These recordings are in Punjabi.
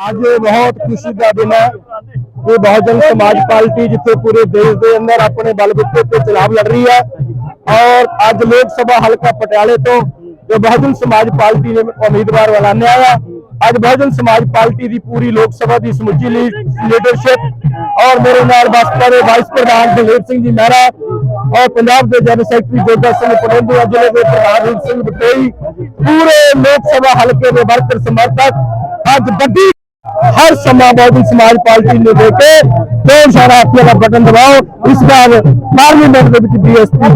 ਅੱਜ ਬਹੁਤ ਖੁਸ਼ੀ ਦਾ ਦਿਨ ਹੈ ਕਿ ਬਹੁਜਨ ਸਮਾਜ ਪਾਰਟੀ ਜਿੱਥੇ ਪੂਰੇ ਦੇਸ਼ ਦੇ ਅੰਦਰ ਆਪਣੇ ਬਲਬੂਤੇ ਤੇ ਚੁਣਾਵ ਲੜ ਰਹੀ ਹੈ ਔਰ ਅੱਜ ਲੋਕ ਸਭਾ ਹਲਕਾ ਪਟਿਆਲੇ ਤੋਂ ਜੋ ਬਹੁਜਨ ਸਮਾਜ ਪਾਰਟੀ ਨੇ ਉਮੀਦਵਾਰ ਐਲਾਨਿਆ ਹੈ, ਅੱਜ ਬਹੁਜਨ ਸਮਾਜ ਪਾਰਟੀ ਦੀ ਪੂਰੀ ਲੋਕ ਸਭਾ ਦੀ ਸਮੁੱਚੀ ਲੀਡਰਸ਼ਿਪ ਔਰ ਮੇਰੇ ਨਾਲ ਬਸਪਾ ਦੇ ਵਾਈਸ ਪ੍ਰਧਾਨ ਬਲੇਵ ਸਿੰਘ ਜੀ ਮਹਿਰਾ ਔਰ ਪੰਜਾਬ ਦੇ ਜਨਰਲ ਸੈਕਟਰੀ ਜੋਗਾ ਸਿੰਘ ਪਟੇਲ ਜ਼ਿਲ੍ਹੇ ਦੇ ਪ੍ਰਧਾਨ ਸਿੰਘ ਬਟੇਈ, ਪੂਰੇ ਲੋਕ ਸਭਾ ਹਲਕੇ ਦੇ ਵਰਕਰ ਸਮਰਥਕ, ਅੱਜ ਵੱਡੀ ਹਰ ਸਮਾਂ ਬਹੁਜਨ ਸਮਾਜ ਪਾਰਟੀ ਨੂੰ ਦੇ ਕੇ ਦੋ ਸਾਰਾ ਹੱਥੀਆਂ ਦਾ ਬਟਨ ਦਬਾਓ। ਇਸ ਵਾਰ ਪਾਰਲੀਮੈਂਟ ਦੇ ਵਿੱਚ ਬੀਐਸਪੀ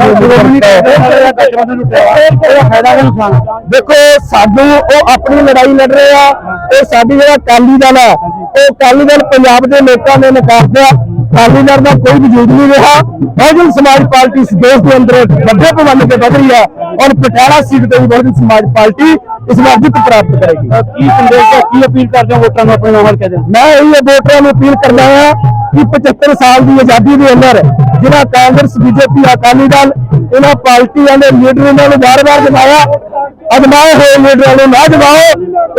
ਦੇਖੋ ਸਾਨੂੰ ਉਹ ਆਪਣੀ ਲੜਾਈ ਲੜ ਰਹੇ ਆ। ਇਹ ਸਾਡੀ ਜਿਹੜਾ ਕਾਲੀ ਦਲ ਹੈ ਉਹ ਕਾਲੀ ਦਲ ਪੰਜਾਬ ਦੇ ਲੋਕਾਂ ਨੇ ਨਕਾਰਦਿਆ ਕਾਲੀ ਦਲ ਦਾ ਕੋਈ ਵਜੂਦ ਨਹੀਂ ਰਿਹਾ। ਬਹੁਜਨ ਸਮਾਜ ਪਾਰਟੀ ਇਸ ਦੇਸ਼ ਦੇ ਅੰਦਰ ਵੱਡੇ ਪੈਮਾਨੇ ਤੇ ਵਧ ਰਹੀ ਹੈ ਔਰ ਪਟਿਆਲਾ ਸੀਟ ਤੇ ਵੀ ਬਹੁਜਨ ਸਮਾਜ ਪਾਰਟੀ ਇਸ ਵਾਰ ਜਿੱਤ ਪ੍ਰਾਪਤ ਕਰੇਗੀ। ਕੀ ਸੰਦੇਸ਼ ਹੈ? ਕੀ ਅਪੀਲ ਕਰਦੇ ਹੋ ਵੋਟਰਾਂ ਨੂੰ ਆਪਣੇ ਨਾਲ ਕਹਿੰਦੇ ਮੈਂ ਇਹ ਵੋਟਰਾਂ ਨੂੰ ਅਪੀਲ ਕਰਦਾ ਹਾਂ ਕਿ 75 ਸਾਲ ਦੀ ਆਜ਼ਾਦੀ ਦੇ ਅੰਦਰ ਜਿਹੜਾ ਕਾਂਗਰਸ ਬੀਜੇਪੀ ਅਕਾਲੀ ਦਲ ਇਹਨਾਂ ਪਾਰਟੀਆਂ ਦੇ ਲੀਡਰ ਇਹਨਾਂ ਨੂੰ ਵਾਰ-ਵਾਰ ਜਮਾਇਆ ਅਜਮਾਏ ਹੋਏ ਲੀਡਰਾਂ ਨੂੰ ਨਾ ਜਮਾਓ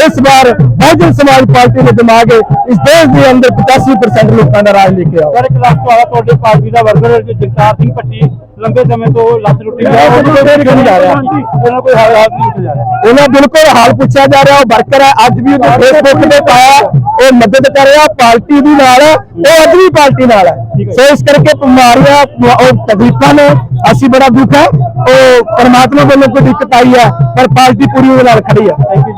ਇਸ ਵਾਰ ਬਹੁਜਨ ਸਮਾਜ ਪਾਰਟੀ ਨੇ ਜਮਾ ਕੇ ਇਸ ਦੇਸ਼ ਦੇ ਅੰਦਰ 85% ਲੋਕਾਂ ਦਾ ਰਾਜ ਲੈ ਕੇ ਆਓ। ਸਰ ਕਲਾਸ ਤੁਹਾਡੇ ਪਾਰਟੀ ਦਾ ਵਰਕਰ ਜਗਤਾਰ ਸਿੰਘ ਭੱਟੀ ਲੰਬੇ ਸਮੇਂ ਤੋਂ ਲੱਤ ਜਾ ਰਿਹਾ। ਉਹਨਾਂ ਕੋਈ ਹਾਲ ਹਾਲ ਨਹੀਂ ਉੱਠ ਜਾ ਰਿਹਾ। ਉਹਨਾਂ ਬਿਲਕੁਲ ਹਾਲ ਪੁੱਛਿਆ ਜਾ ਰਿਹਾ ਉਹ ਵਰਕਰ ਹੈ। ਅੱਜ ਵੀ ਉਹਨੇ ਫੇਸਬੁੱਕ ਤੇ ਪਾਇਆ ਉਹ ਮਦਦ ਕਰ ਰਿਹਾ ਪਾਰਟੀ ਦੀ ਨਾਲ ਉਹ ਅੱਜ ਵੀ ਪਾਰਟੀ ਨਾਲ ਹੈ। ਸੋ ਇਸ ਕਰਕੇ ਬਿਮਾਰੀਆਂ ਉਹ ਤਕਲੀਫਾਂ ਨੇ। ਅਸੀਂ ਬੜਾ ਦੁੱਖ ਹੈ। ਉਹ ਪਰਮਾਤਮਾ ਵੱਲੋਂ ਕੋਈ ਦਿੱਕਤ ਆਈ ਹੈ, ਪਰ ਪਾਰਟੀ ਪੂਰੀ ਉਹਦੇ ਨਾਲ ਖੜੀ ਹੈ। Thank you